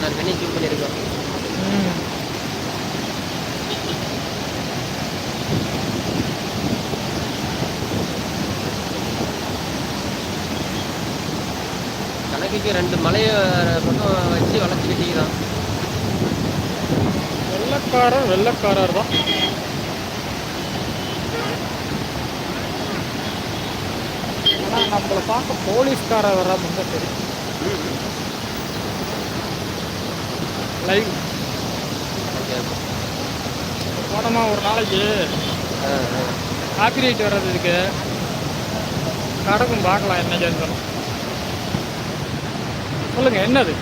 பதினாறு மணி ஜூம் பண்ணியிருக்கோம் கணக்குக்கு ரெண்டு மலையை பக்கம் வச்சு வளர்த்துக்கிட்டீங்க தான் வெள்ளக்காரர் வெள்ளக்காரர் தான். ஆனால் நம்மளை பார்க்க போலீஸ்காரர் வராமல் இருந்தால் தெரியும். லைவ் போனோமா ஒரு நாளைக்கு? காப்பி ரைட் வர்றதுக்கு நடக்கும் பார்க்கலாம் என்ன சேர்ந்தோம் சொல்லுங்கள் என்னது?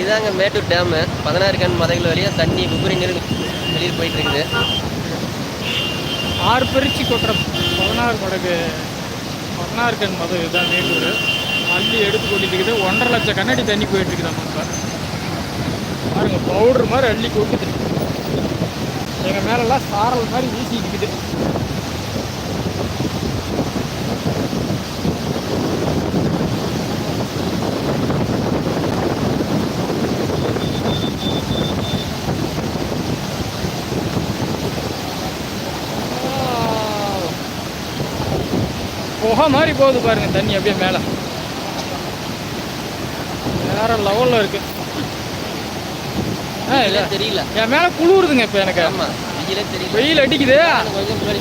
இதாங்க மேட்டூர் டேமு. பதினாறு கண் மதைகள் வழியாக தண்ணி குப்புரி நீர் வெளியே போயிட்டு இருக்குது ஆறு பிரிச்சு கொட்டுற பதினாறு மடகு பதினாறு கண் மதம் இதுதான் மேட்டூர். அள்ளி எடுத்து கொட்டிட்டு இருக்குது ஒன்றரை லட்சம் கண்ணாடி தண்ணி போயிட்டு இருக்குது நம்ம பாருங்க பவுடர் மாதிரி அள்ளி கொட்டுது எங்கள் மேலெல்லாம் சாரல் மாதிரி வீசி இருக்குது. புகை மாதிரி போகுது பாருங்க தண்ணி அப்படியே மேலே. வேற லெவலில் இருக்குது வெயிலே தெரியல. என் மேலே குளிருதுங்க இப்போ எனக்கு. வெயிலே தெரியல. வெயில் அடிக்குது. கொஞ்சம் முன்னாடி.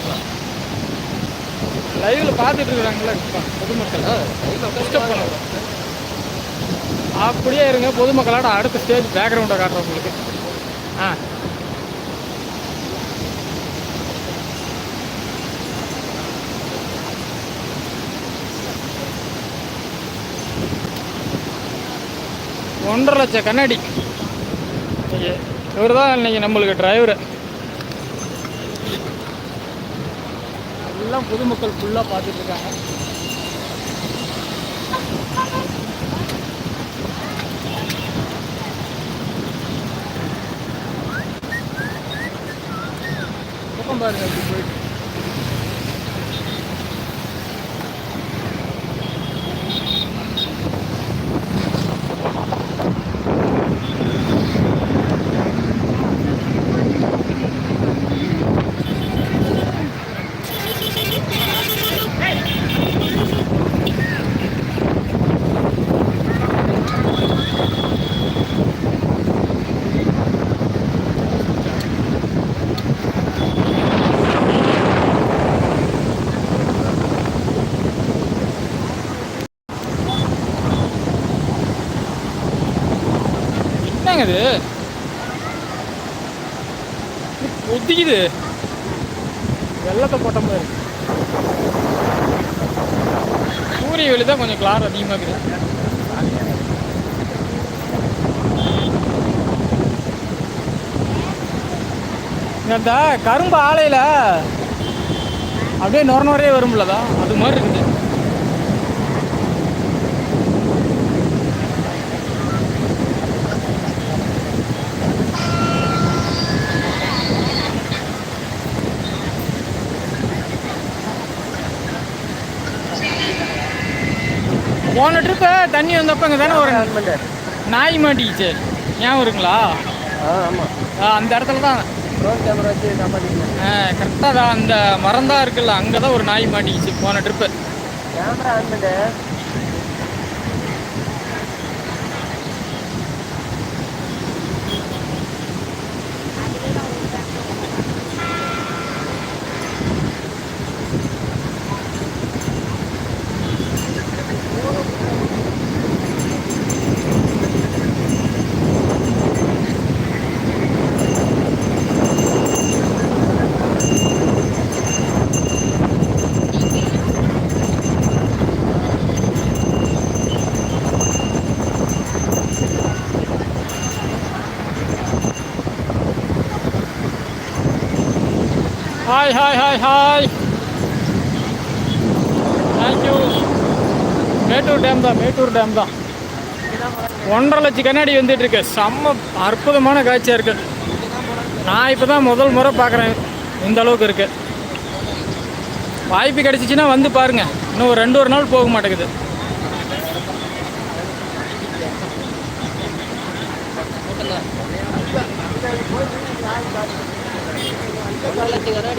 லைவ்ல பார்த்துட்டு இருக்கிறாங்களா பொதுமக்கள். டிஸ்டர்ப் பண்ண அப்படியே இருங்க பொதுமக்களோட அடுத்த ஸ்டேஜ் பேக்ரவுண்டை காட்டுறேன் உங்களுக்கு. ஆ. ஒன்றரை லட்சம் கண்ணாடி. இவர் தான் இன்னைக்கு நம்மளுக்கு டிரைவரு எல்லாம் பொதுமக்கள் ஃபுல்லாக பார்த்துட்டு இருக்காங்க. பக்கம் பாருங்க என்னங்க இது? ஒத்திக்குது வெள்ளத்தை போட்ட மாதிரி. சூரிய வெளி தான் கொஞ்சம் கிளார் அதிகமாக இருக்குது. இந்த கரும்பு ஆலையில் அப்படியே நொர நொறையே வரும்லதா அது மாதிரி இருக்குது. போன ட்ரிப்பு தண்ணி வந்தப்போ இங்கே தானே ஒரு நாய் மாட்டிக்கிச்சு ஞாபகம் இருக்குங்களா? ஆ ஆமா. ஆ, அந்த இடத்துல தான். கரெக்டாக தான். அந்த மரம் தான் இருக்குல்ல அங்கே தான் ஒரு நாய் மாட்டிக்கிச்சு போன trip hi hi hi hi thank you Mettur dam தான் மேட்டூர் டேம் தான் ஒன்றரை லட்சம் கண்ணாடி வந்துட்டு இருக்கு. செம்ம அற்புதமான காட்சியாக இருக்கு. நான் இப்போ தான் முதல் முறை பார்க்குறேன். இந்த அளவுக்கு இருக்கு. வாய்ப்பு கிடச்சிச்சின்னா வந்து பாருங்க. இன்னும் ஒரு ரெண்டு ஒரு நாள் போக மாட்டேங்குது. கண்ணாடி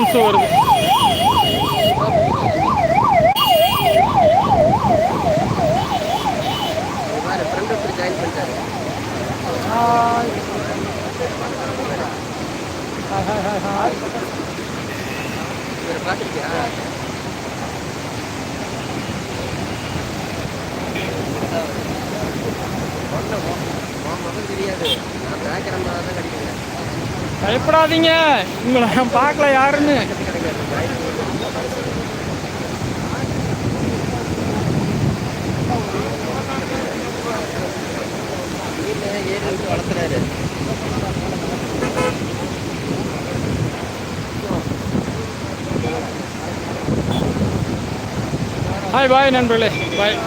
ஹாய் வருது. பார்த்துருக்கியா? மகன் தெரியாது. நான் பேக்கர் அம்மா தான் கிடைக்கும் பயப்படாதீங்க. உங்களை நான் பார்க்கல யாருன்னு. வளர்த்துறாரு ஹாய் பாய் நண்பர்களே. பாய்